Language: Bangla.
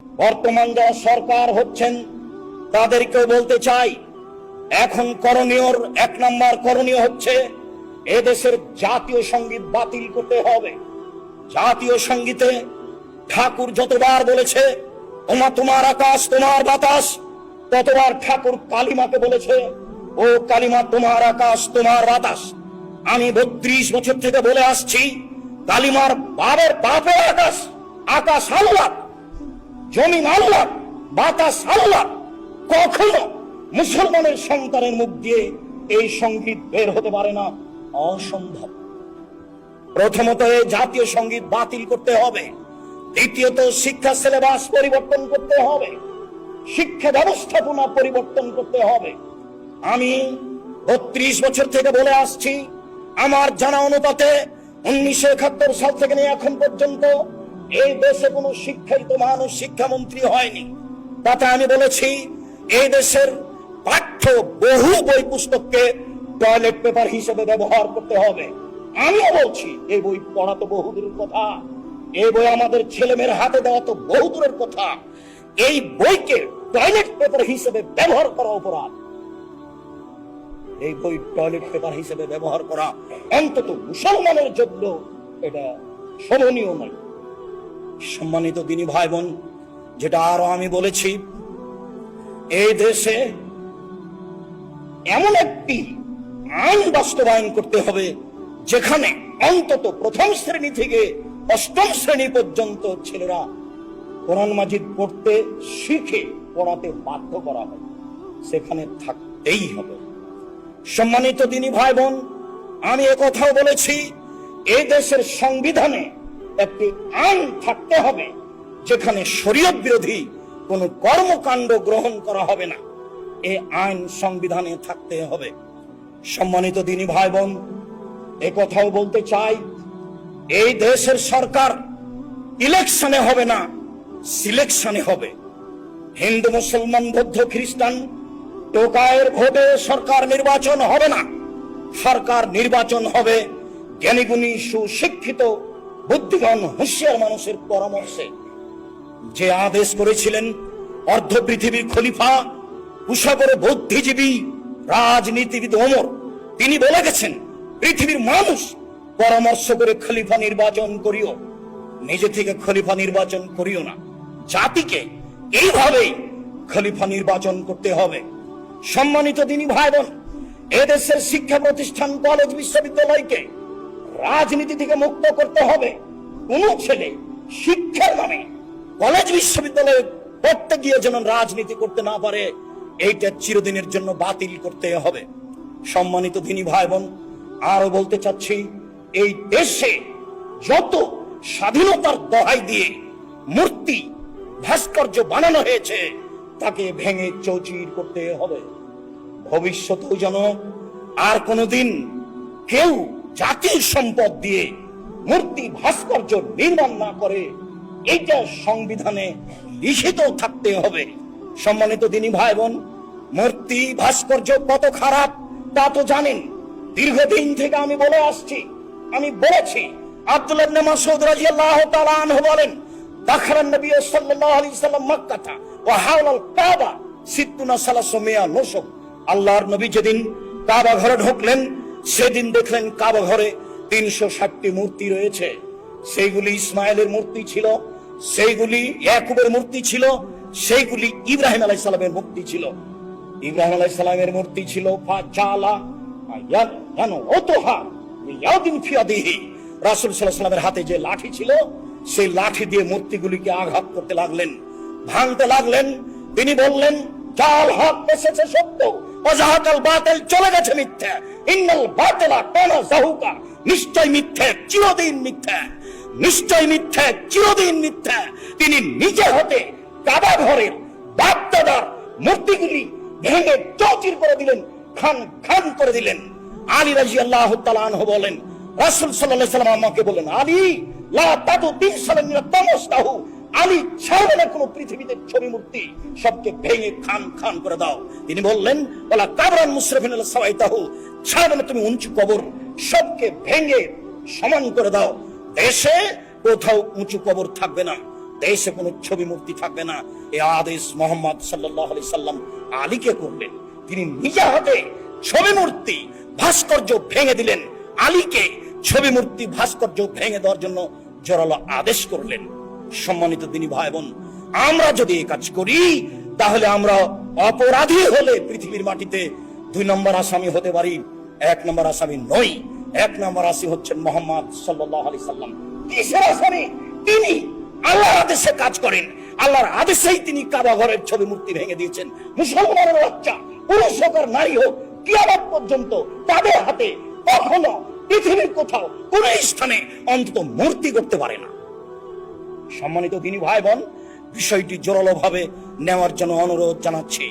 বর্তমান যারা সরকার হচ্ছেন, তাদেরকেও বলতে চাই, এখন করণীয় এক নম্বর করণীয় হচ্ছে, এদেশের জাতীয় সংগীত বাতিল করতে হবে। জাতীয় সঙ্গীতে ঠাকুর যতবার বলেছে, ওমা তোমার আকাশ, তোমার বাতাস, ততবার ঠাকুর কালিমাকে বলেছে, ও কালিমা তোমার আকাশ, তোমার বাতাস। আমি বত্রিশ বছর থেকে বলে আসছি, কালিমার বাবার বাপের আকাশ আকাশ আল্লাহ জমিন আল্লাহ বাতাস আল্লাহ কখনো মুসলমানের সন্তানের মুখ দিয়ে এই সংগীত বের হতে পারে না, অসম্ভব। প্রথমত এই জাতীয় সংগীত বাতিল করতে হবে, দ্বিতীয়ত শিক্ষা সিলেবাস পরিবর্তন করতে হবে, শিক্ষা ব্যবস্থাপনা পরিবর্তন করতে হবে। আমি বত্রিশ বছর থেকে বলে আসছি, আমার জানা অনুপাতে উনিশশো একাত্তর সাল থেকে নিয়ে এখন পর্যন্ত এই দেশে কোনো শিক্ষিত মানুষ, শিক্ষামন্ত্রী হয়নি। তাতে আমি বলেছি, এই দেশের পাঠ্য বহু বই পুস্তককে টয়লেট পেপার হিসেবে ব্যবহার করতে হবে। আমিও বলছি, এই বই পড়া তো বহু দূরের কথা। এই বই আমাদের ছেলেমেয়ের হাতে দেওয়া তো বহু দূরের কথা। এই বইকে টয়লেট পেপার হিসেবে ব্যবহার করা অপরাধ। এই বই টয়লেট পেপার হিসেবে ব্যবহার করা অন্তত মুসলমানের জন্য এটা শোভনীয় নয়। সম্মানিত দিনী ভাই বোন যেটা আরও আমি বলেছি, এই দেশে এমন একটি আইন বাস্তবায়ন করতে হবে, যেখানে অন্তত প্রথম শ্রেণি থেকে অষ্টম শ্রেণি পর্যন্ত ছেলেরা কোরআন মাজিদ পড়তে শিখে পড়াতে বাধ্য করা হবে সেখানে থাকতেই হবে। সম্মানিত দিনী ভাই বোন আমি কথাও বলেছি, এই দেশের সংবিধানে একটি আইন থাকতে হবে, যেখানে শরীয়ত বিরোধী কোনো কর্মকাণ্ড গ্রহণ করা হবে না। এ আইন সংবিধানে থাকতে হবে। সম্মানিত দিনী ভাই বোন এ কথাও বলতে চাই, এই দেশের সরকার ইলেকশনে হবে না, সিলেকশনে হবে। হিন্দু, মুসলমান, বৌদ্ধ, খ্রিস্টান, টোকায়ের ভোটে সরকার নির্বাচন হবে না। সরকার নির্বাচন হবে জ্ঞানীগুণী সুশিক্ষিত বুদ্ধিমান, হুঁশিয়ার মানুষের পরামর্শে যে আদেশ করেছিলেন অর্ধ পৃথিবীর খলিফা, কুশাগর বুদ্ধিজীবী রাজনীতিবিদ ওমর, তিনি বলে গেছেন, পৃথিবীর মানুষ পরামর্শ করে খলিফা নির্বাচন করিও, নিজে থেকে খলিফা নির্বাচন করিও না। জাতিকে এইভাবেই খলিফা নির্বাচন করতে হবে। সম্মানিত দিনী ভাই বোন, এদেশের শিক্ষা প্রতিষ্ঠান, কলেজ, বিশ্ববিদ্যালয়কে রাজনীতি থেকে মুক্ত করতে হবে। কোন ছেলে, শিক্ষার নামে কলেজ বিশ্ববিদ্যালয়ে পড়তে গিয়ে যেন রাজনীতি করতে না পারে, এইটা চিরদিনের জন্য বাতিল করতে হবে। সম্মানিত দিনী ভাই বোন আরও বলতে চাচ্ছি, এই দেশে যত স্বাধীনতার দহাই দিয়ে মূর্তি, ভাস্কর্য বানানো হয়েছে, তাকে ভেঙে চৌচির করতে হবে। ভবিষ্যতেও যেন আর কোনোদিন কেউ জাতির সম্পদ দিয়ে মূর্তি ভাস্কর্য নির্মাণ না করে এইটা সংবিধানে লিখিত থাকতে হবে। সম্মানিত দিনী ভাই বোন মূর্তি, ভাস্কর্য কত খারাপ তা তো জানেন। দীর্ঘদিন থেকে আমি বলে আসছি, আমি বলেছি, আব্দুল ইবনে মাসউদ রাদিয়াল্লাহু তাআলা আনহু বলেন, দাখালান নবী সাল্লাল্লাহু আলাইহি সাল্লাম মক্কাতা ওয়া হাওলাল কাবা সিত্তুনা সালাসু মিয়া নুসুক। আল্লাহর নবী যেদিন কাবা ঘরে ঢুকলেন সেদিন দেখলেন কাবা ঘরে তিনশো ষাটটি মূর্তি রয়েছে। সেইগুলি ইসমাইলের মূর্তি ছিল, সেইগুলি ইয়াকুবের মূর্তি ছিল, সেইগুলি ইব্রাহিম আলাই সালামের মূর্তি ছিল। ইব্রাহিম আলাই সালামের মূর্তি ছিল রাসূল সাল্লামের হাতে যে লাঠি ছিল, সেই লাঠি দিয়ে মূর্তিগুলিকে আঘাত করতে লাগলেন, ভাঙতে লাগলেন। তিনি বললেন জাল হক এসেছে সত্য তিনি নিজে হতে কাবা ঘরের বাপ দাদার মূর্তিগুলি ভেঙে চৌচির করে দিলেন, খান খান করে দিলেন। আলী রাজি আল্লাহ বলেন, রাসুল সাল্লাহ সাল্লাম আমাকে বলেন, আলী, লা তাতু তিন সালের তমস্তাহু আলী না কোনো পৃথিবীতে ছবি মূর্তি সবকে ভেঙে খান খান করে দাও। তিনি বললেন বলা কাবরান মুশরিফিন আল তুমি উঁচু কবর, সবকে ভেঙে সমান করে দাও। দেশে কোথাও উঁচু কবর থাকবে না, দেশে কোনো ছবি মূর্তি থাকবে না। এ আদেশ মোহাম্মদ সাল্লাহ আলি সাল্লাম আলীকে করলেন। তিনি নিজে হাতে ছবি মূর্তি ভাস্কর্য ভেঙে দিলেন। আলীকে ছবি মূর্তি ভাস্কর্য ভেঙে দেওয়ার জন্য জোরালো আদেশ করলেন। সম্মানিত তিনি ভাই বোন, আমরা যদি এই কাজ করি, তাহলে আমরা অপরাধী হলে পৃথিবীর মাটিতে দুই নম্বর আসামি হতে পারি, এক নম্বর আসামি নই। এক নম্বর আসামি হচ্ছেন মোহাম্মদ সাল্লাহ আলি সাল্লাম। কিসের আসামি? তিনি আল্লাহর আদেশে কাজ করেন। আল্লাহর আদেশেই তিনি কাবা ঘরের ছবি মূর্তি ভেঙে দিয়েছেন। মুসলমানের বাচ্চা, পুরুষ হোক আর নারী হোক, কিয়ামত পর্যন্ত তাদের হাতে কখনো পৃথিবীর কোথাও কোন স্থানে অন্তত মূর্তি করতে পারে না। সম্মানিত তিনি ভাই বোন বিষয়টি জোরালোভাবে নেওয়ার জন্য অনুরোধ জানাচ্ছি।